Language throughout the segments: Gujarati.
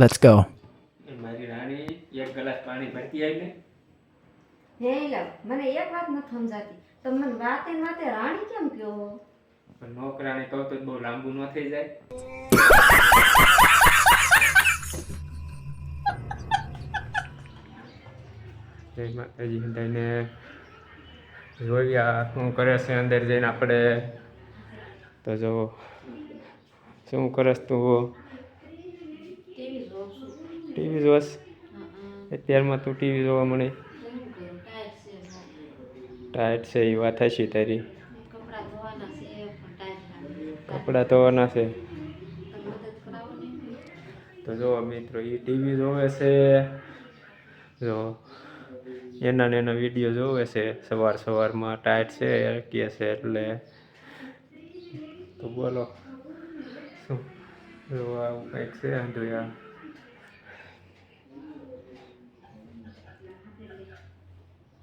Let's go. મારી રાણી એક ગ્લાસ પાણી ભરતી આવી ને હે મને એક વાત નથી સમજાતી. તમે વાતે વાતે રાણી કેમ કયો પણ નોકરાને કહું તો બહુ લાંબુ ન થઈ જાય. જય માતાજી બધાને શું કરે છે અંદર જઈને આપણે? તો જો શું કરસ તું? ટીવી જોવાશ અત્યારમાં તું ટીવી જોવા મળે. ટાઈટ છે એ વાત હશે તારી. કપડાં ધોવાના છે તો જો મિત્રો એ ટીવી જોવે છે. જો એના ને એના વીડિયો જોવે છે. સવાર સવારમાં ટાઈટ છે કે છે એટલે. તો બોલો શું? જો આવું કંઈક છે જોયા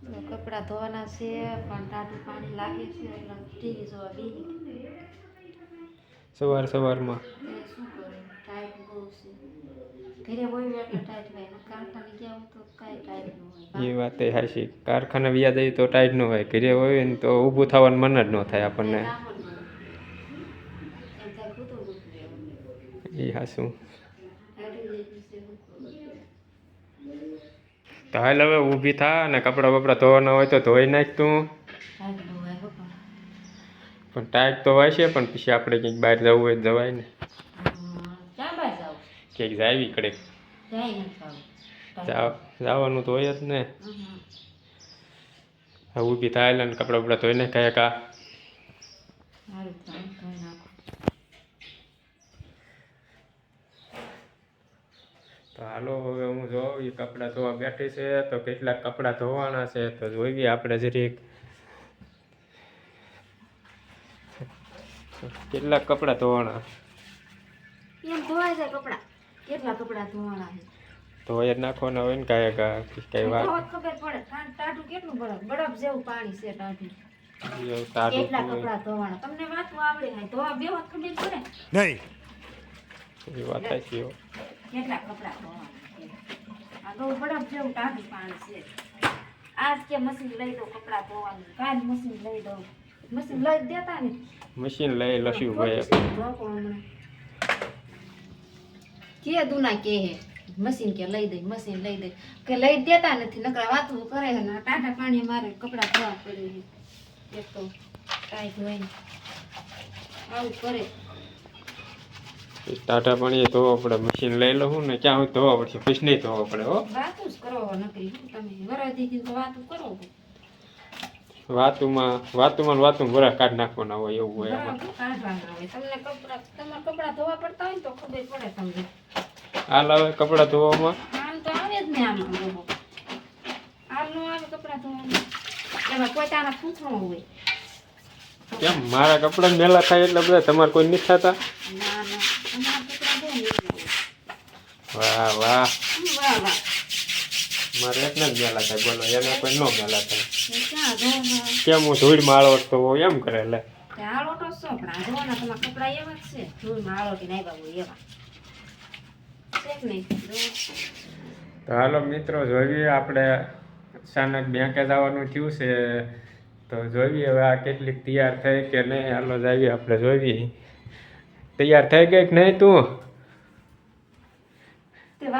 તો કપડાં ધોવાના છે પણ ટાટું પાણી લાગે છે એટલે ટીવી જોવા બેહી સવાર સવારમાં. શું કરું? ટાઈટ બહુ છે. ઘરે હોય એટલે ટાઈટ હોય કારખાને ગયા હોય તો કાંઈ ટાઈટ ન હોય. એ વાત એ હાશી કારખાને વ્યા જઈએ તો ટાઈટ ન હોય. ઘરે હોય ને તો ઊભું થવાનું મન જ ન થાય આપણને. એ હાશું ટાઈટ થઈ ગયું છે તો હાલ હવે ઊભી થા અને કપડાં બપડા ધોવાના હોય તો ધોઈ નાખ તું. પણ. ટાઈટ તો હોય છે પણ પછી આપણે ક્યાંક બહાર જવું હોય જવાય ને. ક્યાં ક્યાંક જાવી કડે. જવાનું તો હોય જ ને. હવે ઊભી થાય એટલે કપડાં બપડા ધોઈ નાખાય કા સારું તો હાલો હવે હું જોઉં એ કપડાં ધોવા બેઠી છે તો કેટલાક કપડાં ધોવાના છે તો જોઈએ આપણે જરીક. કેટલાક કપડાં ધોવાના? એમ ધોવાય જાય કપડાં. કેટલા કપડાં ધોવાના છે? ધોઈ જ નાખવાના હોય ને કાંઈ કા કઈ વાત. ખબર પડે. ટાઢું કેટલું બરફ? બરફ જેવું પાણી છે ટાઢું. કેટલા કપડાં ધોવાના? તમને વાતું આવડે ધોવા બે વખત ખબર પડે. એ વાત સાચી હો. કેટલા કપડાં ધોવાના આ બહુ બરફ જેવું ટાઢું પાણી છે. આજ કે મશીન લઈ દઉં કપડાં ધોવાનું કાલ મશીન લઈ દઉં. મશીન લઈ દેતા ને? મશીન લઈ લસ્યું ભાઈ કે દુના કે હે? મશીન કે લઈ દઈ મશીન લઈ દઈ કે લઈ દેતા નથી નકરા વાતું કરે છે ને ટાટા પાણી મારે કપડાં ધોવા પડે એક તો કાઈ ધોઈ ને આવું કરે. ટાટા પાણી ધોવા પડે મશીન લઈ લઉં ને ક્યાં હું ધોવા પડશે ફિશ નહીં ધોવા પડે હો. વાતું જ કરો નકરી તમે વરાદી તો વાતું કરો. વાતુમાં વાતુમાં વરા કાઢ નાખવાના હોય એવું હોય હોય. તમને કપડા તમારે કપડાં ધોવા પડતા હોય તો ખબર પડે તમને. હાલ આવે કપડાં ધોવામાં? આમ તો આવે જ ને આમ આમ નો આવે કપડા ધોવામાં એમાં પોતાના પૂછવું હોય. કેમ? મારા કપડા મેલા થાય એટલે બધા તમારે કોઈ નથી થતા? ના ના અમારા કપડાં બહુ નીકળ્યા હોય વાહ વાહ. મારે એટલે જ મેલા થાય બોલો એને કોઈ નો મેલા થાય કેમ હું ધૂળ માળો તો એમ કરે એટલે. તો હાલો મિત્રો જોઈએ આપણે અચાનક બેંકે જવાનું થયું છે. તો જોઈએ હવે આ કેટલીક તૈયાર થઈ કે નહીં. હાલો જઈએ આપણે જોઈએ. તૈયાર થઈ ગઈ કે નહીં તું?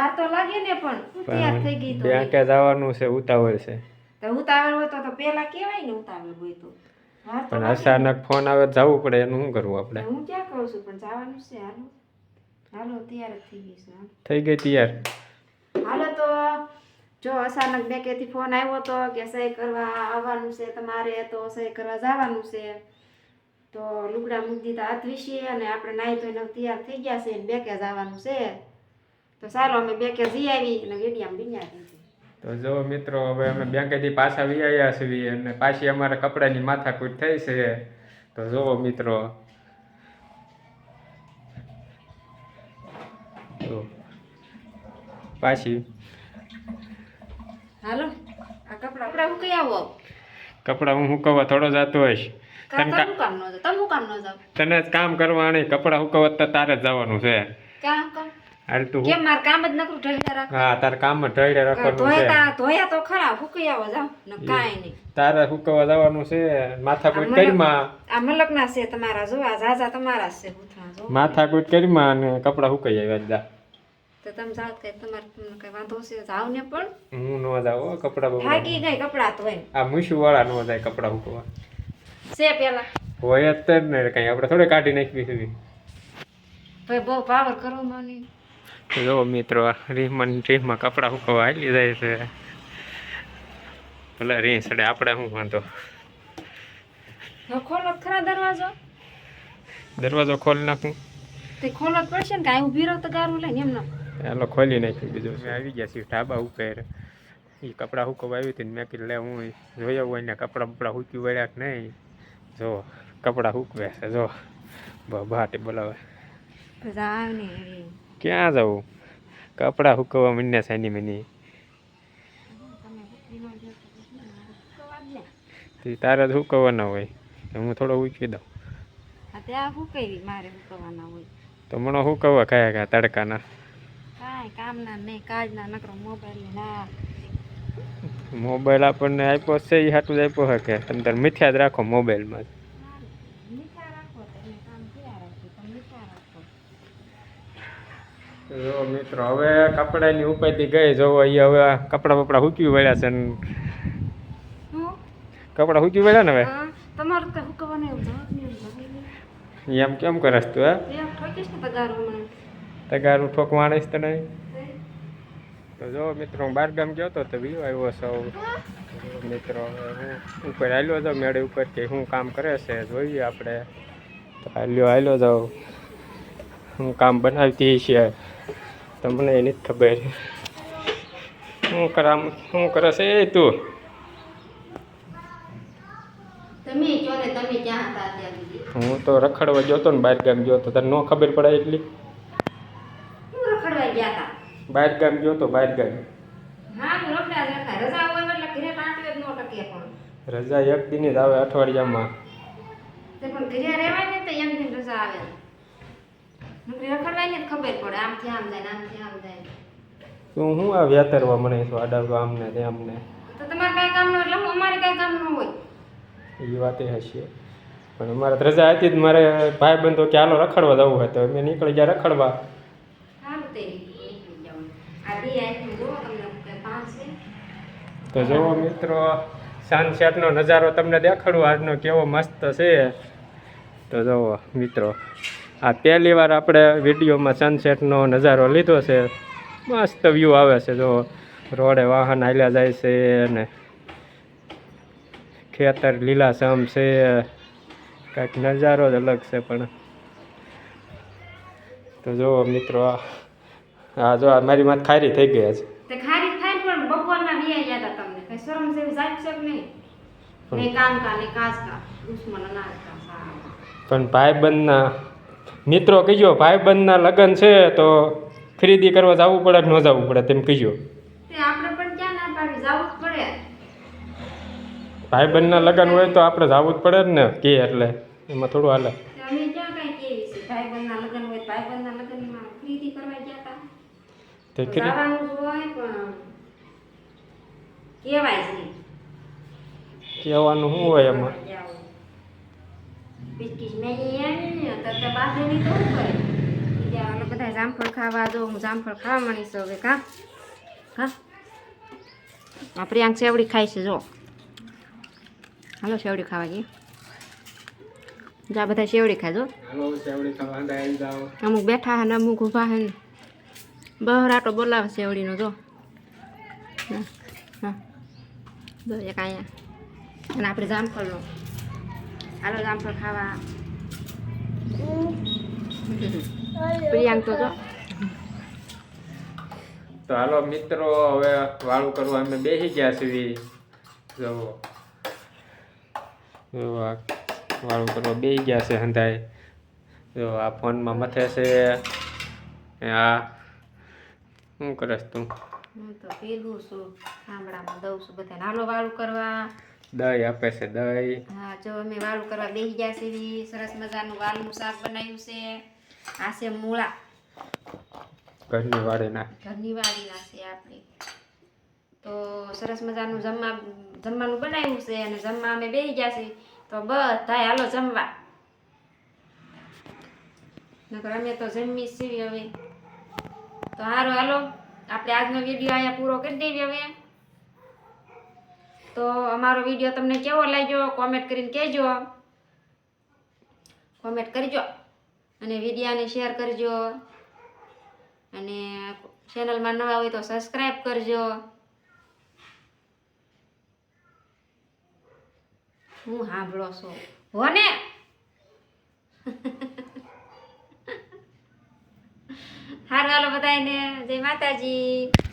તે તો લાગે ને પણ તૈયાર થઈ ગઈ તો બેંકે જવાનું છે ઉતાવળ છે. તો ઉતાવળ હોય તો તો પેલા કેવાય ને ઉતાવળ હોય તો. પણ અચાનક ફોન આવે જવું પડે એનું શું કરવું આપણે? હું ક્યાં કહું છું પણ જવાનું છે હાલો. હાલો તૈયાર થઈ ગઈ છે થઈ ગઈ તૈયાર. હાલો તો જો અચાનક બેંકેથી ફોન આવ્યો તો કે સહી કરવા આવવાનું છે તમારે તો સહી કરવા જવાનું છે. તો લુગડા મૂકી દીધા હાથ વિશે અને આપણે નાહી ધોઈને તૈયાર થઈ ગયા છે બેંકે જવાનું છે. તો ચાલો અમે બેંકે જઈ આવી અને વેડિયામાં બીન્યા તો જો મિત્રો હવે અમે બેંકેથી પાછા વી આવ્યા છીએ અને પાછી અમારે કપડાની માથાકૂટ થઈ છે. તો જુઓ મિત્રો. તો પાછી. હાલો આ કપડા કપડા હું કઈ આવો કપડાં હું હુકવવા થોડો જતો હોઈશ. તને કામ ન જાવ? કામ જાવ? તને કરવાની કપડાં હુકવવા તો તારે જ જવાનું છે. કામ હાલ તું કેમ મારે કામ જ નકરું ઢળ્યા રાખ હા તારે કામ ઢળે રાખવાનું છે. ધોયા ધોયા તો ખરા ફૂકી આવો જાવ ને કાંઈ નહીં. તારે હુકવવા જવાનું છે માથાકૂટ કરીમાં આ મલકના છે તમારા જો આ તમારા છે જો. માથાકૂટ કરીમાં અને કપડાં હુકાઈ આવ્યા દા તો તમે જાઓ કઈ તમારે તમને કઈ વાંધો છે જાવ ને પણ. હું ન જાઉં કપડાં બપડા. થાકી ગઈ કપડા તો આ મૂછું વાળા ન જાય કપડા હુકવા છે પેલા. હોય જ ને કઈ આપણે થોડે કાઢી નાખવી ભાઈ બહુ પાવર કરો મને. જો મિત્રો રીમન રીમમાં કપડાં હુકવા હાલી જાય છે. ભલે રી સડે આપણે શું વાંધો? ખોલો ખરા દરવાજો. દરવાજો ખોલી નાખું. તે ખોલો જ પડશે ને કાંઈ ઊભી રહો તો ગારું લઈને એમને ચાલો ખોલી નાખ્યું બીજું આવી ગયા છીએ ઢાબા ઉપર. એ કપડાં હુકવા આવી હતી ને મેં કીધું લે હું જોઈ હોય ને કપડાં બપડા હુકી વળ્યા કે નહીં? જો કપડાં હુકવે છે જો. ભાટે બોલાવે. ને એવી. ક્યાં જવું કપડાં સુકવવા મીને સાની મની તો. તારે જ હુકવવાના હોય. તો હું થોડો ઉચકી દઉં. તો મને સુકવવા કયા કયા તડકાના? મોબાઈલ આપણને આપ્યો છે એ હાટું જ આપ્યો છે કે? તમે તાર મીઠ્યા જ રાખો મોબાઈલમાં. જો મિત્રો હવે કપડાની ઉપાયથી ગઈ જોવો અહીંયા હવે કપડાં બપડા હુકી વળ્યા છે ને. હુકી કપડાં હુકવી વળ્યા ને હવે. એમ કેમ કરસ તું હે? તગારું ઠોક માણીશ તો નહીં તો જો મિત્રો હું બહાર ગામ ગયો હતો તો બીજો આવ્યો સૌ મિત્રો હવે હું ઉપર હાલ્યો જાઉં મેળે ઉપર કે શું કામ કરે છે જોઈએ આપણે. તો હાલ્યો હાલ્યો જાઉં. હું કામ બનાવતી છે તમને એની જ ખબર શું કરામ શું કરે છે એ તું? હું તો રખડવા જોતો ને બહાર ગામ ગયો તો તને ન ખબર પડે એટલી? બહાર ગામ ગયો તો બહાર ગામ. રજા એક દિન જ આવે અઠવાડિયામાં. પણ ઘરે રહેવાય ને તો એમ તેમ રજા આવે. નકરી જ ખબર પડે. આમથી આમ જાય આમથી આમ જાય તું હું આ વ્યાતરવા મને છો તો તમારે કાંઈ કામ ન એટલે અમારે કાંઈ કામ ન હોય. એ વાત હશે. પણ અમારે રજા હતી જ મારે ભાઈ બંધો કે હાલો રખડવા જવું હોય તો અમે નીકળી ગયા રખડવા. તો જુઓ. મિત્રો સનસેટનો નજારો તમને દેખાડું આજનો કેવો મસ્ત છે. તો જુઓ મિત્રો. આ પહેલી વાર આપણે વિડીયોમાં સનસેટનો નજારો લીધો છે. મસ્ત વ્યૂ આવે છે જો રોડે વાહન હાલ્યા જાય છે અને ખેતર લીલાછમ છે. કાંઈક નજારો જ અલગ છે પણ. તો જુઓ મિત્રો આ જો મારી માથ ખારી થઈ ગઈ છે તે ખારી થાય પણ બપોરના વિયા ગયા હતા તમને. કઈ શરમ જેવું જાય છે નહીં નહીં? કામ કા નહીં કાજ કા દુશ્મન અનાજ કા સારા પણ ભાઈબંધના મિત્રો કહીજો ભાઈબંધના લગ્ન છે તો ખરીદી કરવા જવું પડે કે ન જવું પડે તેમ કહીજો ભાઈબંધના લગ્ન હોય તો આપણે જવું જ પડે જ ને કે એટલે એમાં થોડું હાલે. કહેવાનું શું હોય એમાં? બિસ્કીટ મેગી તો તો બધા જામફળ ખાવા જો હું જામફળ ખાવા માંડી છું હવે કા હા આ પ્રિયાંક સેવડી ખાય છે જો હાલો સેવડી ખાવા ગઈ જા બધા સેવડી ખાજો અમુક બેઠા હે ને અમુક ઊભા હે ને બહરાટો બોલાવે સેવડીનો જો હા હા જો એક અહીંયા અને આપણે જામફળનો હાલો જામફળ ખાવા પ્રિયાંક તો જો તો હાલો મિત્રો હવે વાળું કરવા અમે બેસી ગયા છીએ જો જો આ વાળું કરવા બેસી ગયા છે હંધાય જો આ ફોનમાં મથે છે આ શું કરસ તું હું તો પીલું છું ગામડામાં દઉં છું બધાને હાલો વાળું કરવા દહીં આપે છે દહીં. હા જો અમે વાળું કરવા બેસી ગયા છે સરસ મજાનું વાલનું શાક બનાવ્યું છે. આ છે મૂળા. ઘરની વાડીના ઘરની વાડીના છે આપણે. તો સરસ મજાનું જમવા જમવાનું બનાવ્યું છે અને જમવા અમે બેસી ગયા છીએ તો બધાય હાલો જમવા. નકર અમે તો જમી છીએ હવે. તો સારું હાલો. આપણે આજનો વીડિયો અહીંયા પૂરો કરી દેવી હવે. તો અમારો વીડિયો તમને કેવો લાગ્યો? કોમેન્ટ કરીને કહેજો. કોમેન્ટ કરજો અને વિડીયાને શેર કરજો. અને ચેનલમાં નવા હોય તો સબસ્ક્રાઈબ કરજો. હું સાંભળો છો? હોને હાર વાલો બધાને જય માતાજી.